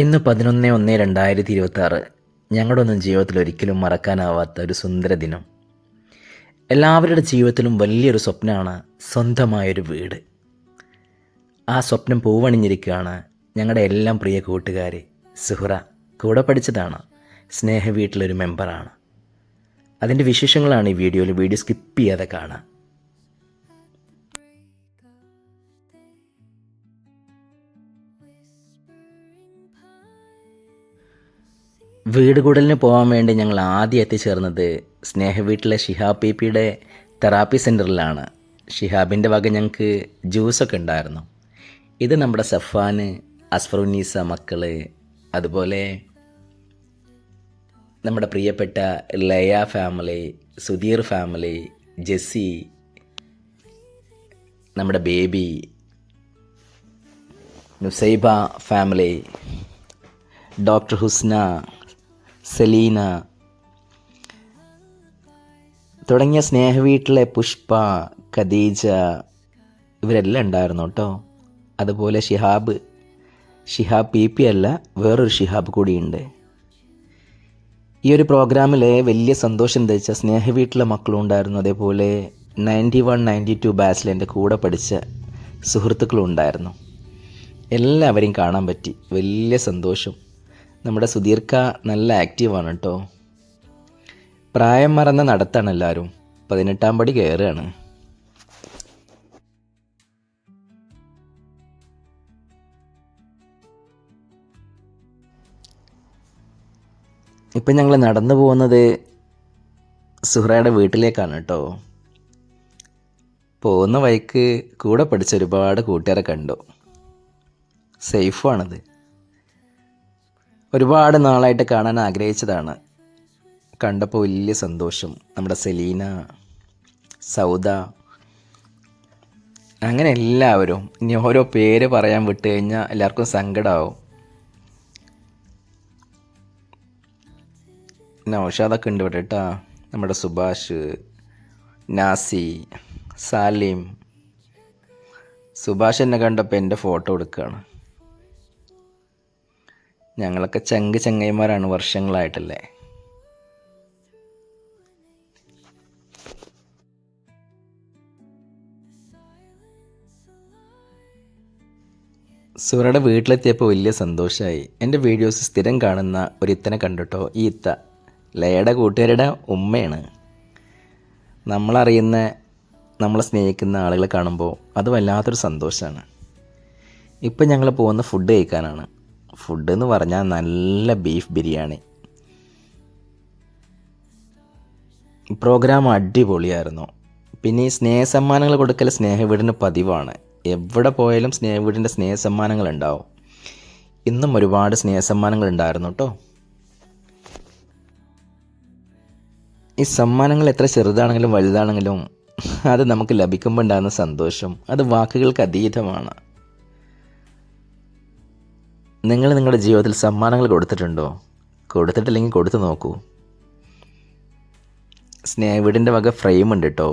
ഇന്ന് പതിനൊന്ന് ഒന്ന് രണ്ടായിരത്തി ഇരുപത്തി ആറ് ഞങ്ങളുടെ ഒന്നും ജീവിതത്തിൽ ഒരിക്കലും മറക്കാനാവാത്ത ഒരു സുന്ദര ദിനം. എല്ലാവരുടെ ജീവിതത്തിലും വലിയൊരു സ്വപ്നമാണ് സ്വന്തമായൊരു വീട്. ആ സ്വപ്നം പൂവണിഞ്ഞിരിക്കുകയാണ് ഞങ്ങളുടെ എല്ലാം പ്രിയ കൂട്ടുകാരി സുഹ്ര കൂടെ പഠിച്ചതാണ്. സ്നേഹ വീട്ടിലൊരു മെമ്പറാണ്. അതിന്റെ വിശേഷങ്ങളാണ് ഈ വീഡിയോയിൽ. വീഡിയോ സ്കിപ്പ് ചെയ്യാതെ കാണാം. വീട് കൂടലിന് പോകാൻ വേണ്ടി ഞങ്ങൾ ആദ്യം എത്തിച്ചേർന്നത് സ്നേഹ വീട്ടിലെ ഷിഹാബ് പി പിയുടെ തെറാപ്പി സെന്ററിലാണ് ഷിഹാബിന്റെ വക ഞങ്ങൾക്ക് ജ്യൂസൊക്കെ ഉണ്ടായിരുന്നു. ഇത് നമ്മുടെ സഫാന് അസ്ഫറുന്നീസ മക്കൾ അതുപോലെ നമ്മുടെ പ്രിയപ്പെട്ട ലയ ഫാമിലി സുധീർ ഫാമിലി ജെസ്സി നമ്മുടെ baby Nusaiba family doctor Husna Selina. തുടങ്ങിയ സ്നേഹവീട്ടിലെ പുഷ്പ ഖദീജ ഇവരെല്ലാം ഉണ്ടായിരുന്നു കേട്ടോ. അതുപോലെ ഷിഹാബ്. ഷിഹാബ് പി പി അല്ല വേറൊരു ഷിഹാബ് കൂടിയുണ്ട്. ഈ ഒരു പ്രോഗ്രാമിലെ വലിയ സന്തോഷം വെച്ചാൽ സ്നേഹവീട്ടിലെ മക്കളും ഉണ്ടായിരുന്നു. അതേപോലെ നയന്റി വൺ നയന്റി ടു ബാച്ചിൽ എന്റെ കൂടെ പഠിച്ച സുഹൃത്തുക്കളും ഉണ്ടായിരുന്നു. എല്ലാവരെയും കാണാൻ പറ്റി. വലിയ സന്തോഷം. നമ്മുടെ സുധീർക്ക നല്ല ആക്റ്റീവാണ് കേട്ടോ പ്രായം മറന്ന നടത്താണ് എല്ലാവരും പതിനെട്ടാം പടി കയറുകയാണ്. ഇപ്പം ഞങ്ങൾ നടന്നു പോകുന്നത് സുഹ്രയുടെ വീട്ടിലേക്കാണ് കേട്ടോ പോകുന്ന വഴിക്ക് കൂടെ പഠിച്ച ഒരുപാട് കൂട്ടുകാരെ കണ്ടു. സേഫാണത് ഒരുപാട് നാളായിട്ട് കാണാൻ ആഗ്രഹിച്ചതാണ്. കണ്ടപ്പോൾ വലിയ സന്തോഷം. നമ്മുടെ സെലീന സൗദ അങ്ങനെ എല്ലാവരും ഇനി ഓരോ പേര് പറയാൻ വിട്ട് കഴിഞ്ഞാൽ എല്ലാവർക്കും സങ്കടമാവും നൗഷാദൊക്കെ ഉണ്ട് ഇവിടെ കേട്ടാ. നമ്മുടെ സുഭാഷ് നാസി സാലിം. സുഭാഷ് എന്നെ കണ്ടപ്പോൾ എന്റെ ഫോട്ടോ എടുക്കുകയാണ് ഞങ്ങളൊക്കെ ചങ്ക് ചങ്ങൈമാരാണ് വർഷങ്ങളായിട്ടല്ലേ. സുറയുടെ വീട്ടിലെത്തിയപ്പോൾ വലിയ സന്തോഷമായി എന്റെ വീഡിയോസ് സ്ഥിരം കാണുന്ന ഒരു ഇത്തനെ കണ്ടിട്ടോ? ഈ ഇത്ത. ലയയുടെ കൂട്ടുകാരുടെ ഉമ്മയാണ്. നമ്മളറിയുന്ന നമ്മളെ സ്നേഹിക്കുന്ന ആളുകളെ കാണുമ്പോൾ അത് വല്ലാത്തൊരു സന്തോഷമാണ് ഇപ്പം ഞങ്ങൾ പോകുന്ന ഫുഡ് കഴിക്കാനാണ്. ഫുഡ് എന്ന് പറഞ്ഞാൽ നല്ല ബീഫ് ബിരിയാണി. പ്രോഗ്രാം അടിപൊളിയായിരുന്നു. പിന്നെ ഈ സ്നേഹസമ്മാനങ്ങൾ കൊടുക്കൽ സ്നേഹവീടിന് പതിവാണ്. എവിടെ പോയാലും സ്നേഹവീടിന്റെ സ്നേഹസമ്മാനങ്ങൾ ഉണ്ടാവും ഇന്നും ഒരുപാട് സ്നേഹസമ്മാനങ്ങൾ ഉണ്ടായിരുന്നു കേട്ടോ ഈ സമ്മാനങ്ങൾ എത്ര ചെറുതാണെങ്കിലും വലുതാണെങ്കിലും അത് നമുക്ക് ലഭിക്കുമ്പോൾ ഉണ്ടാകുന്ന സന്തോഷം. അത് വാക്കുകൾക്ക് അതീതമാണ്. നിങ്ങൾ നിങ്ങളുടെ ജീവിതത്തിൽ സമ്മാനങ്ങൾ കൊടുത്തിട്ടുണ്ടോ? കൊടുത്തിട്ടില്ലെങ്കിൽ കൊടുത്തു നോക്കൂ. സ്നേഹ വീടിന്റെ വക ഫ്രെയിം ഉണ്ട് കേട്ടോ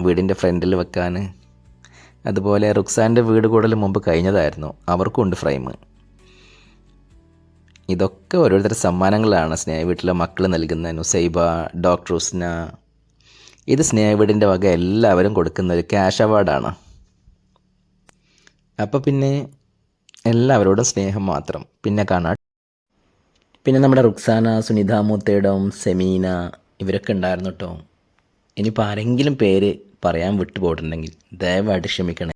വീടിന്റെ ഫ്രണ്ടിൽ വെക്കാൻ. അതുപോലെ റുക്സാന്റെ വീട് കൂടുതൽ മുമ്പ് കഴിഞ്ഞതായിരുന്നു. അവർക്കും ഉണ്ട് ഫ്രെയിം ഇതൊക്കെ ഓരോരുത്തരുടെ സമ്മാനങ്ങളാണ് സ്നേഹ വീട്ടിലെ മക്കൾ നൽകുന്ന നുസൈബ ഡോക്ടർ ഉസ്ന ഇത് സ്നേഹ വീടിന്റെ വക എല്ലാവരും കൊടുക്കുന്ന ഒരു ക്യാഷ് അവാർഡാണ് അപ്പോൾ പിന്നെ എല്ലാവരോടും സ്നേഹം മാത്രം. പിന്നെ കാണാം. പിന്നെ നമ്മുടെ റുക്സാന സുനിത മൂത്തേടം സെമീന ഇവരൊക്കെ ഉണ്ടായിരുന്നു കേട്ടോ ഇനിയിപ്പോൾ ആരെങ്കിലും പേര് പറയാൻ വിട്ടുപോയിട്ടുണ്ടെങ്കിൽ ദയവായിട്ട് ക്ഷമിക്കണേ.